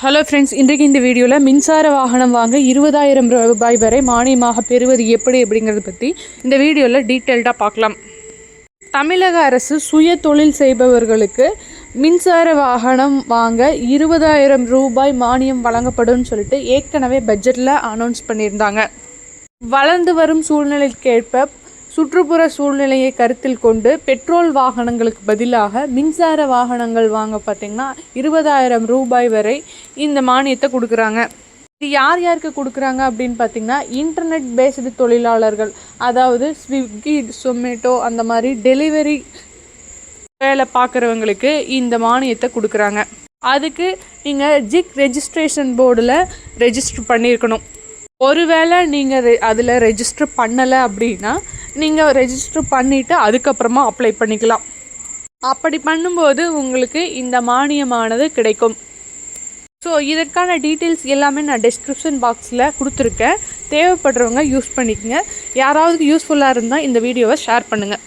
Hello friends இன்றைக்கு இந்த வீடியோவில் மின்சார வாகனம் வாங்க இருபதாயிரம் ரூபாய் வரை மானியமாக பெறுவது எப்படி அப்படிங்கிறத பற்றி இந்த வீடியோவில் டீட்டெயில்டாக பார்க்கலாம். தமிழக அரசு சுய தொழில் செய்பவர்களுக்கு மின்சார வாகனம் வாங்க இருபதாயிரம் ரூபாய் மானியம் வழங்கப்படும் சொல்லிட்டு ஏற்கனவே பட்ஜெட்டில் அனௌன்ஸ் பண்ணியிருந்தாங்க. வளர்ந்து வரும் சூழ்நிலைக்கேற்ப சுற்றுப்புற சூழ்நிலையை கருத்தில் கொண்டு பெட்ரோல் வாகனங்களுக்கு பதிலாக மின்சார வாகனங்கள் வாங்க பார்த்திங்கன்னா இருபதாயிரம் ரூபாய் வரை இந்த மானியத்தை கொடுக்குறாங்க. இது யார் யாருக்கு கொடுக்குறாங்க அப்படின்னு பார்த்தீங்கன்னா இன்டர்நெட் பேஸ்டு தொழிலாளர்கள். அதாவது ஸ்விக்கி சொமேட்டோ அந்த மாதிரி டெலிவரி வேலை பார்க்குறவங்களுக்கு இந்த மானியத்தை கொடுக்குறாங்க. அதுக்கு நீங்கள் ஜிக் ரெஜிஸ்ட்ரேஷன் போர்டில் ரெஜிஸ்டர் பண்ணியிருக்கணும். ஒருவேளை நீங்கள் ரெ அதில் ரெஜிஸ்டர் பண்ணலை அப்படின்னா நீங்கள் ரெஜிஸ்டர் பண்ணிவிட்டு அதுக்கப்புறமா அப்ளை பண்ணிக்கலாம். அப்படி பண்ணும்போது உங்களுக்கு இந்த மானியமானது கிடைக்கும். ஸோ இதற்கான டீட்டெயில்ஸ் எல்லாமே நான் டிஸ்கிரிப்ஷன் பாக்ஸில் கொடுத்துருக்கேன். தேவைப்படுறவங்க யூஸ் பண்ணிக்கங்க. யாராவது யூஸ்ஃபுல்லாக இருந்தால் இந்த வீடியோவை ஷேர் பண்ணுங்கள்